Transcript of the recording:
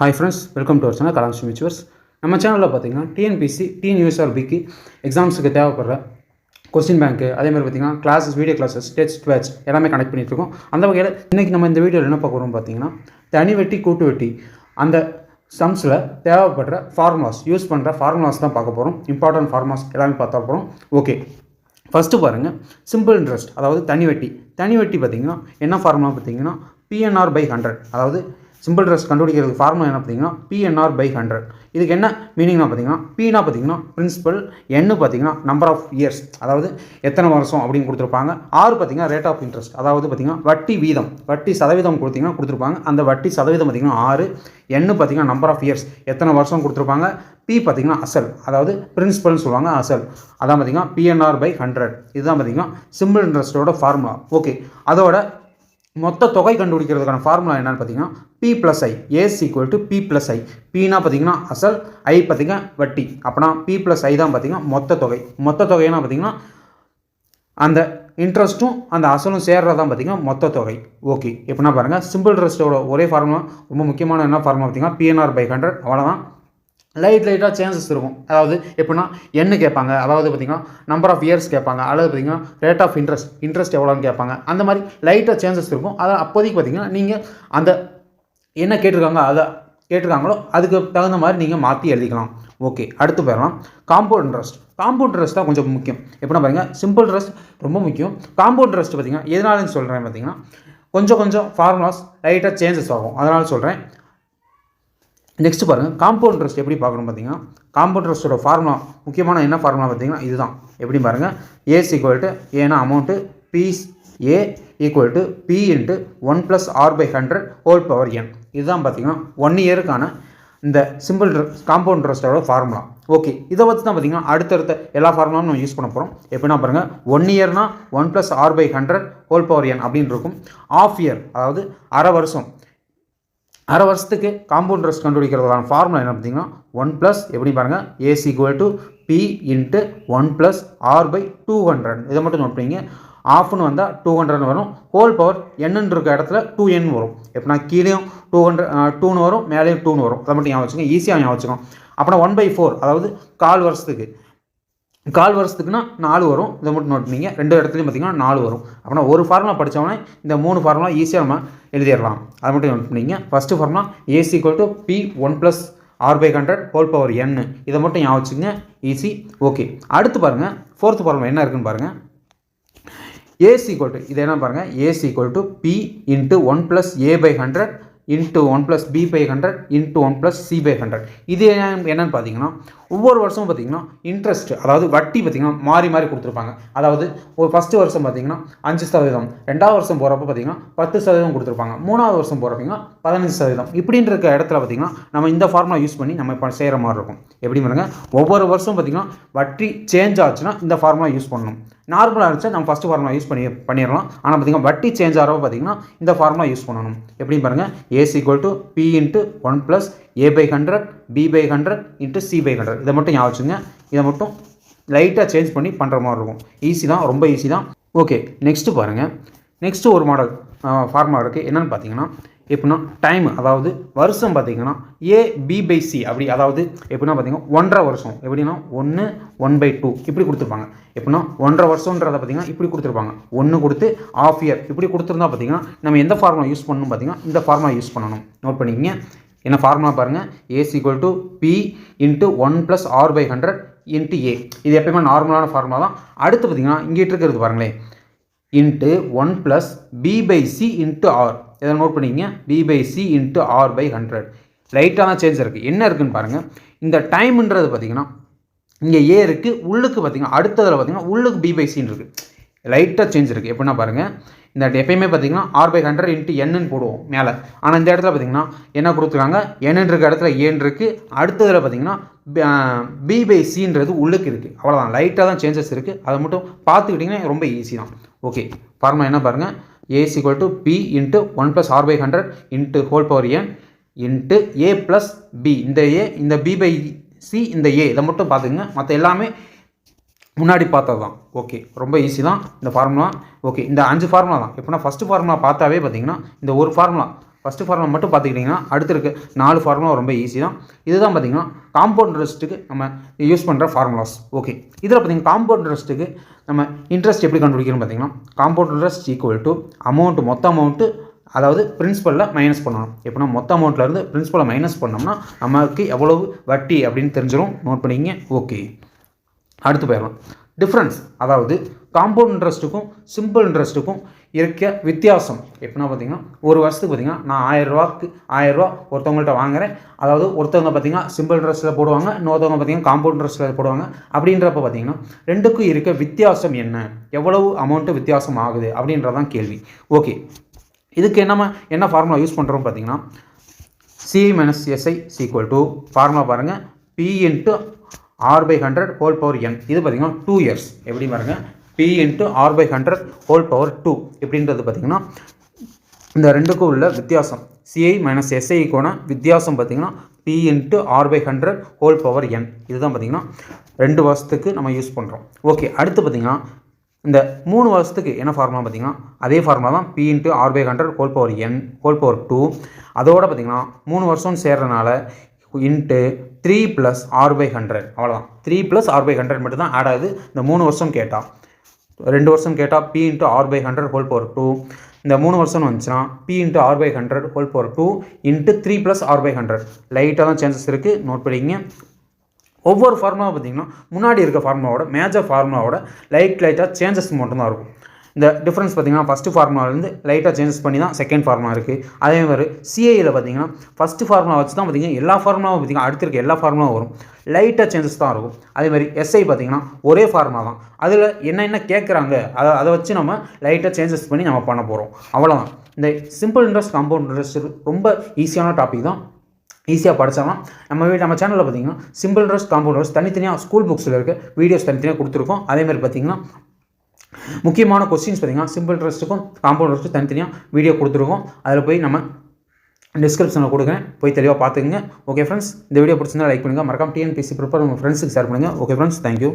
Hi friends welcome to our channel கலாம்ஸ் மிச்சுவர்ஸ் நம்ம சேனலில் பார்த்தீங்கன்னா டிஎன்பிசி டிஎன்யூஎஸ்ஆர்பிக்கு எக்ஸாம்ஸுக்கு தேவைப்படுற கொஸ்டின் பேங்க்கு அதே மாதிரி பார்த்தீங்கன்னா classes video classes test batch எல்லாமே கனெக்ட் பண்ணிட்டு இருக்கோம். அந்த வகையில் இன்றைக்கி நம்ம இந்த வீடியோவில் என்ன பார்க்குறோம் பார்த்தீங்கன்னா தனி வெட்டி கூட்டு வெட்டி அந்த சம்ஸில் தேவைப்படுற ஃபார்முலாஸ் யூஸ் பண்ணுற ஃபார்முலாஸ் தான் பார்க்க போகிறோம் இம்பார்ட்டன்ட் ஃபார்முலாஸ் எல்லாமே பார்த்தா போகிறோம் ஓகே ஃபஸ்ட்டு பாருங்கள் சிம்பிள் இன்ட்ரெஸ்ட் அதாவது தனி வட்டி. தனி வட்டி பார்த்தீங்கன்னா என்ன ஃபார்முலா பார்த்தீங்கன்னா பிஎன்ஆர் பை ஹண்ட்ரட் அதாவது சிம்பிள் ட்ரெஸ் கண்டுபிடிக்கிறதுக்கு ஃபார்முலா என்ன பார்த்தீங்கன்னா பிஎன்ஆர் பை ஹண்ட்ரட் இதுக்கு என்ன மீனிங்னா பார்த்தீங்கன்னா பினா பார்த்தீங்கன்னா பிரின்சிபல் என்னு பார்த்தீங்கன்னா நம்பர் ஆஃப் இயர்ஸ் அதாவது எத்தனை வருஷம் அப்படின்னு கொடுத்துருப்பாங்க. ஆறு பார்த்தீங்கன்னா ரேட் ஆஃப் இன்ட்ரெஸ்ட் அதாவது பார்த்தீங்கன்னா வட்டி வீதம். வட்டி சதவீதம் கொடுத்தீங்கன்னா கொடுத்துருப்பாங்க. அந்த வட்டி சதவீதம் பார்த்தீங்கன்னா ஆறு எண்ணு பார்த்தீங்கன்னா நம்பர் ஆஃப் இயர்ஸ் எத்தனை வருஷம் கொடுத்துருப்பாங்க? பி பார்த்தீங்கன்னா அசல். அதாவது பிரின்சிபல்னு சொல்லுவாங்க அசல். அதான் பார்த்தீங்கன்னா பிஎன்ஆர் பை ஹண்ட்ரட் இதுதான் பார்த்தீங்கன்னா சிம்பிள் இன்ட்ரெஸ்ட்டோட ஃபார்முலா ஓகே அதோட மொத்த தொகை கண்டுபிடிக்கிறதுக்கான ஃபார்முலா என்னென்னு பார்த்தீங்கன்னா P plus I A is equal to P plus I பினா பார்த்தீங்கன்னா அசல் ஐ பார்த்தீங்கன்னா வட்டி. அப்போனா பி ப்ளஸ் ஐ தான் பார்த்தீங்கன்னா மொத்த தொகை. மொத்த தொகைனா பார்த்தீங்கன்னா அந்த இன்ட்ரெஸ்ட்டும் அந்த அசலும் சேர்றது தான் பார்த்தீங்கன்னா மொத்த தொகை. ஓகே எப்படின்னா பாருங்கள் சிம்பிள் இன்ட்ரெஸ்ட்டோட ஒரே ஃபார்முலா ரொம்ப முக்கியமான என்ன ஃபார்முலா பார்த்தீங்கன்னா பிஎன்ஆர் பை ஹண்ட்ரட் அவ்வளோதான் லைட் லைட்டாக சேஞ்சஸ் இருக்கும். அதாவது எப்படின்னா என்ன கேட்பாங்க? அதாவது பார்த்தீங்கன்னா நம்பர் ஆஃப் இயர்ஸ் கேட்பாங்க. அல்லது பார்த்தீங்கன்னா ரேட் ஆஃப் இன்ட்ரெஸ்ட் இன்ட்ரெஸ்ட் எவ்வளோன்னு கேட்பாங்க. அந்த மாதிரி லைட்டாக சேஞ்சஸ் இருக்கும். அதை அப்போதைக்கு பார்த்தீங்கன்னா நீங்கள் அந்த என்ன கேட்டிருக்காங்க அதை கேட்டிருக்காங்களோ அதுக்கு தகுந்த மாதிரி நீங்கள் மாற்றி எழுதிக்கலாம். ஓகே அடுத்து போயிடலாம். காம்பவுண்ட் இன்ட்ரெஸ்ட் காம்பவுண்ட் இன்ட்ரெஸ்ட் தான் கொஞ்சம் முக்கியம். எப்படின்னா பாருங்கள் சிம்பிள் இன்ட்ரெஸ்ட் ரொம்ப முக்கியம். காம்பவுண்ட் இன்ட்ரெஸ்ட் பார்த்தீங்கன்னா எதனாலன்னு சொல்கிறேன் பார்த்திங்கன்னா கொஞ்சம் கொஞ்சம் ஃபார்முலாஸ் லைட்டாக சேஞ்சஸ் ஆகும். அதனால் சொல்கிறேன் நெக்ஸ்ட் பாருங்கள் காம்பவுண்ட் இன்ட்ரெஸ்ட் எப்படி பார்க்கணும் பார்த்தீங்கன்னா காம்பவுண்ட் இன்ட்ரெஸ்ட்டோட ஃபார்முலா முக்கியமான என்ன ஃபார்முலா பார்த்தீங்கன்னா இதுதான். எப்படி பாருங்கள் ஏஸ் ஈக்குவல் டு ஏன்னா amount piece A equal to P into one plus R by hundred whole power N இதுதான் பார்த்தீங்கன்னா ஒன் இயருக்கான இந்த சிம்பிள் காம்பவுண்ட் இன்ட்ரெஸ்ட்டோட ஃபார்முலா ஓகே இதை வச்சு தான் பார்த்தீங்கன்னா அடுத்தடுத்த எல்லா ஃபார்முலாவும் நம்ம யூஸ் பண்ண போகிறோம் எப்படின்னா பாருங்கள் one இயர்னா one plus R by hundred whole power N அப்படின்னு இருக்கும். ஆஃப் இயர் அதாவது அரை வருஷம் அரை வருஷத்துக்கு காம்பவுண்ட் இன்ட்ரெஸ்ட் கண்டுபிடிக்கிறதுக்கான ஃபார்முலா என்ன பார்த்தீங்கன்னா ஒன் ப்ளஸ் எப்படி பாருங்கள் AC equal to P into one plus R by two hundred இதை மட்டும் நோட் பண்ணிங்க. ஆஃப்னு வந்தால் டூ ஹண்ட்ரட் வரும். ஹோல் பவர் என்னன்னு இருக்க இடத்துல டூ என் வரும். எப்படின்னா கீழேயும் டூ ஹண்ட்ரட் டூன்னு வரும் மேலேயும் டூன்னு வரும். அதை மட்டும் ஞாபகம் வச்சுக்கோங்க. ஈஸியாக ஞாபகம் வச்சுக்கோங்க. அப்புறம் ஒன் பை ஃபோர் அதாவது கால் வருஷத்துக்கு கால் வருஷத்துக்குன்னா நாலு வரும். இதை மட்டும் நோட் பண்ணிங்க. ரெண்டு இடத்துலையும் பார்த்தீங்கன்னா நாலு வரும். அப்படின்னா ஒரு ஃபார்முலா படித்தவொடனே இந்த மூணு ஃபார்முலா ஈஸியாக நம்ம எழுதிடலாம். அதை மட்டும் நோட் பண்ணிங்க. First formula AC equal to P one plus R by hundred whole power N இதை மட்டும் ஞாபகம் வச்சுங்க ஈஸி ஓகே அடுத்து பாருங்கள் ஃபோர்த்து ஃபார்முலா என்ன இருக்குன்னு பாருங்கள் ஏசி ஈக்குவல் டு இது என்ன பாருங்கள் AC equal to P into one plus A by hundred into one plus B by hundred into one plus C by hundred இது என்னன்னு பார்த்தீங்கன்னா ஒவ்வொரு வருஷமும் பார்த்தீங்கன்னா இன்ட்ரெஸ்ட் அதாவது வட்டி பார்த்தீங்கன்னா மாறி மாறி கொடுத்துருப்பாங்க. அதாவது ஒரு ஃபஸ்ட்டு வருஷம் பார்த்தீங்கன்னா அஞ்சு சதவீதம். ரெண்டாவது வருஷம் போகிறப்ப பார்த்தீங்கன்னா பத்து சதவீதம் கொடுத்துருப்பாங்க. மூணாவது வருஷம் போகிறப்பீங்கன்னா பதினஞ்சு சதவீதம். இப்படின்ற இடத்துல பார்த்தீங்கன்னா நம்ம இந்த ஃபார்முலா யூஸ் பண்ணி நம்ம இப்போ செய்கிற மாதிரி இருக்கும். எப்படி பாருங்க? ஒவ்வொரு வருஷம் பார்த்தீங்கன்னா வட்டி சேஞ்ச் ஆச்சுன்னா இந்த ஃபார்முலா யூஸ் பண்ணணும். நார்மலாக இருந்துச்சா நம்ம ஃபஸ்ட்டு ஃபார்முலா யூஸ் பண்ணி பண்ணிடலாம் ஆனால் பார்த்தீங்கன்னா வட்டி சேஞ்ச் ஆகிறப்ப பார்த்திங்கன்னா இந்த ஃபார்முலா யூஸ் பண்ணணும். எப்படின்னு பாருங்கள் AC equal to P into one plus A by hundred B by hundred into C by hundred இதை மட்டும் ஞாபகம் வச்சுங்க. இதை மட்டும் லைட்டாக சேஞ்ச் பண்ணி பண்ணுற மாதிரி இருக்கும். ஈஸி தான் ரொம்ப ஈஸி தான். ஓகே நெக்ஸ்ட்டு பாருங்கள் நெக்ஸ்ட்டு ஒரு மாடல் ஃபார்முலா இருக்குது என்னென்னு பார்த்தீங்கன்னா எப்படின்னா டைம் அதாவது வருஷம் பார்த்தீங்கன்னா ஏ பி பை சி அப்படி அதாவது எப்படின்னா பார்த்தீங்கன்னா ஒன்றரை வருஷம். எப்படின்னா ஒன்று ஒன் பை டூ இப்படி கொடுத்துருப்பாங்க. எப்படின்னா ஒன்றரை வருஷன்றதை பார்த்தீங்கன்னா இப்படி கொடுத்துருப்பாங்க. ஒன்று கொடுத்து ஆஃப் இயர் இப்படி கொடுத்துருந்தா பார்த்தீங்கன்னா நம்ம எந்த ஃபார்முலா யூஸ் பண்ணணும் பார்த்தீங்கன்னா இந்த ஃபார்முலா யூஸ் பண்ணணும். நோட் பண்ணிக்கங்க. என்ன ஃபார்முலா பாருங்கள் A is equal to P into one plus R by hundred into A இது எப்பயுமே நார்மலான ஃபார்முலா தான். அடுத்து பார்த்தீங்கன்னா இங்கிட்டு இருக்கிறது பாருங்களேன். Into one plus P by C into R இதை நோட் பண்ணிக்கிங்க? P by C into R by hundred லைட்டான சேஞ்ச் இருக்குது என்ன இருக்குதுன்னு பாருங்கள் இந்த டைம்ன்றது பார்த்தீங்கன்னா இங்கே ஏ இருக்குது உள்ளுக்கு பார்த்தீங்கன்னா அடுத்ததில் பார்த்தீங்கன்னா உள்ளுக்கு பி பை சின்னு இருக்குது லைட்டாக சேஞ்ச் இருக்குது எப்படின்னா பாருங்கள் இந்த எப்பயுமே பார்த்தீங்கன்னா ஆர் பை ஹண்ட்ரட் இன்ட்டு என்னன்னு போடுவோம் மேலே. ஆனால் இந்த இடத்துல பார்த்தீங்கன்னா என்ன கொடுத்துருக்காங்க? என்னன்னு இருக்க இடத்துல ஏன் இருக்குது அடுத்ததில் பார்த்தீங்கன்னா பி பை சின்றது உள்ளுக்கு இருக்குது அவ்வளோதான் லைட்டாக தான் சேஞ்சஸ் இருக்குது அதை மட்டும் பார்த்துக்கிட்டிங்கன்னா ரொம்ப ஈஸி தான். ஓகே ஃபார்முலா என்ன பாருங்கள் A is equal to P into one plus R by hundred into whole power N into A plus B இந்த ஏ இந்த பி பை சி இந்த ஏ இதை மட்டும் பார்த்துக்குங்க. மற்ற எல்லாமே முன்னாடி பார்த்தது தான் ஓகே ரொம்ப ஈஸி தான் இந்த ஃபார்முலா ஓகே இந்த அஞ்சு ஃபார்முலா தான். எப்படின்னா ஃபஸ்ட்டு ஃபார்முலா பார்த்தாவே பார்த்தீங்கன்னா இந்த ஒரு ஃபார்முலா ஃபஸ்ட்டு ஃபார்முலா மட்டும் பார்த்துக்கிட்டிங்கன்னா அடுத்து இருக்க நாலு ஃபார்முலா ரொம்ப ஈஸி தான். இதுதான் பார்த்தீங்கன்னா காம்பவுண்ட் இன்ட்ரெஸ்ட்டுக்கு நம்ம யூஸ் பண்ணுற ஃபார்முலாஸ் ஓகே இதில் பார்த்தீங்கன்னா காம்பவுண்ட் இன்ட்ரெஸ்ட்டுக்கு நம்ம இன்ட்ரெஸ்ட் எப்படி கண்டுபிடிக்கணும்னு பார்த்திங்கன்னா compound interest equal to amount மொத்த அமௌண்ட்டு அதாவது பிரின்ஸிபலில் மைனஸ் பண்ணணும். எப்படின்னா மொத்த அமௌண்ட்லேருந்து பிரின்ஸிபலை மைனஸ் பண்ணோம்னா நமக்கு எவ்வளவு வட்டி அப்படின்னு தெரிஞ்சிடும் நோட் பண்ணிங்க ஓகே அடுத்து போயிடலாம். டிஃப்ரென்ஸ் அதாவது காம்பவுண்ட் இன்ட்ரெஸ்ட்டுக்கும் சிம்பிள் இன்ட்ரெஸ்ட்டுக்கும் இருக்க வித்தியாசம். எப்படின்னா பார்த்தீங்கன்னா ஒரு வருஷத்துக்கு பார்த்தீங்கன்னா நான் ஆயிரரூவாக்கு ஆயிரரூவா ஒருத்தவங்கள்ட்ட வாங்குறேன். அதாவது ஒருத்தவங்க பார்த்தீங்கன்னா சிம்பிள் ட்ரெஸ்ஸில் போடுவாங்க இன்னொருத்தவங்க பார்த்தீங்கன்னா காம்பவுண்ட் ட்ரெஸ்ஸில் போடுவாங்க. அப்படின்றப்ப பார்த்தீங்கன்னா ரெண்டுக்கும் இருக்க வித்தியாசம் என்ன? எவ்வளவு அமௌண்ட்டு வித்தியாசம் ஆகுது? அப்படின்றதான் கேள்வி. ஓகே இதுக்கு என்னமா என்ன ஃபார்முலா யூஸ் பண்ணுறோம் பார்த்தீங்கன்னா C minus SI equal to formula பாருங்கள் P into R by hundred whole power N இது பார்த்தீங்கன்னா டூ இயர்ஸ் எப்படி பாருங்கள் P into R by hundred whole power two எப்படின்றது பார்த்தீங்கன்னா இந்த ரெண்டுக்கும் உள்ள வித்தியாசம். சிஐ மைனஸ் எஸ்ஐக்கான வித்தியாசம் பார்த்தீங்கன்னா P into R by hundred whole power N இதுதான் பார்த்தீங்கன்னா ரெண்டு வருஷத்துக்கு நம்ம யூஸ் பண்ணுறோம் ஓகே அடுத்து பார்த்தீங்கன்னா இந்த மூணு வருஷத்துக்கு என்ன ஃபார்முலா பார்த்தீங்கன்னா அதே ஃபார்முலா தான் P into R by hundred whole power N whole power two அதோட பார்த்திங்கன்னா மூணு வருஷம் சேர்றதுனால into three plus R by hundred அவ்வளோதான் three plus R by hundred மட்டும் தான் ஆட் ஆகுது. இந்த மூணு வருஷம் கேட்டால் ரெண்டு வருஷம் கேட்டால் P into R by hundred whole power two இந்த மூணு வருஷம் வந்துச்சுன்னா P into R by hundred whole power two into three plus R by hundred லைட்டாக தான் சான்சஸ் இருக்குது நோட் பண்ணிக்கிங்க. ஒவ்வொரு ஃபார்முலா பார்த்தீங்கன்னா முன்னாடி இருக்க ஃபார்முலாவோட மேஜர் ஃபார்முலாவோட லைட் லைட்டாக சேஞ்சஸ் மட்டும்தான் இருக்கும். இந்த டிஃப்ரென்ஸ் பார்த்தீங்கன்னா ஃபஸ்ட்டு ஃபார்முலாவிலேருந்து லைட்டாக சேஞ்சஸ் பண்ணி தான் செகண்ட் ஃபார்முலா இருக்குது அதே மாதிரி சிஐயில் பார்த்தீங்கன்னா ஃபஸ்ட்டு ஃபார்முலா வச்சு தான் பார்த்தீங்கன்னா எல்லா ஃபார்முலாவும் பார்த்தீங்கன்னா அடுத்து இருக்க எல்லா ஃபார்முலாவும் வரும். லைட்டாக சேஞ்சஸ் தான் இருக்கும். அதே மாதிரி எஸ்ஐ பார்த்தீங்கன்னா ஒரே ஃபார்முலா தான். அதில் என்னென்ன கேட்குறாங்க அதை அதை வச்சு நம்ம லைட்டாக சேஞ்சஸ் பண்ணி நம்ம பண்ண போகிறோம் அவ்வளோதான் இந்த சிம்பிள் இன்ட்ரெஸ்ட் காம்பவுண்ட் இன்ட்ரெஸ்ட் ரொம்ப ஈஸியான டாபிக் தான். ஈஸியாக படிச்சிடலாம். நம்ம வீட்டு நம்ம சேனலில் பார்த்தீங்கன்னா சிம்பிள் ட்ரெஸ் காம்பவுண்ட் ட்ரெஸ் தனித்தனியாக ஸ்கூல் புக்ஸில் இருக்க வீடியோஸ் தனித்தனியாக கொடுத்துருக்கோம். அதேமாதிரி பார்த்தீங்கன்னா முக்கியமான கொஸ்டின்ஸ் பார்த்தீங்கன்னா சிம்பிள் இன்ட்ரெஸ்ட்டுக்கும் காம்பவுண்ட் இன்ட்ரெஸ்ட்டு தனித்தனியாக வீடியோ கொடுத்துருக்கோம். அதில் போய் நம்ம டிஸ்கிரிப்ஷனில் கொடுக்குறேன். போய் தெளிவாக பார்த்துக்குங்க. ஓகே ஃப்ரெண்ட்ஸ் இந்த வீடியோ பிடிச்சிருந்தா லைக் பண்ணுங்கள் மறக்காம டிஎன்பிசி ப்ரிப்பேர் உங்கள் ஃப்ரெண்ட்ஸுக்கு ஷேர் பண்ணுங்கள் ஓகே ஃப்ரெண்ட்ஸ் தேங்க்யூ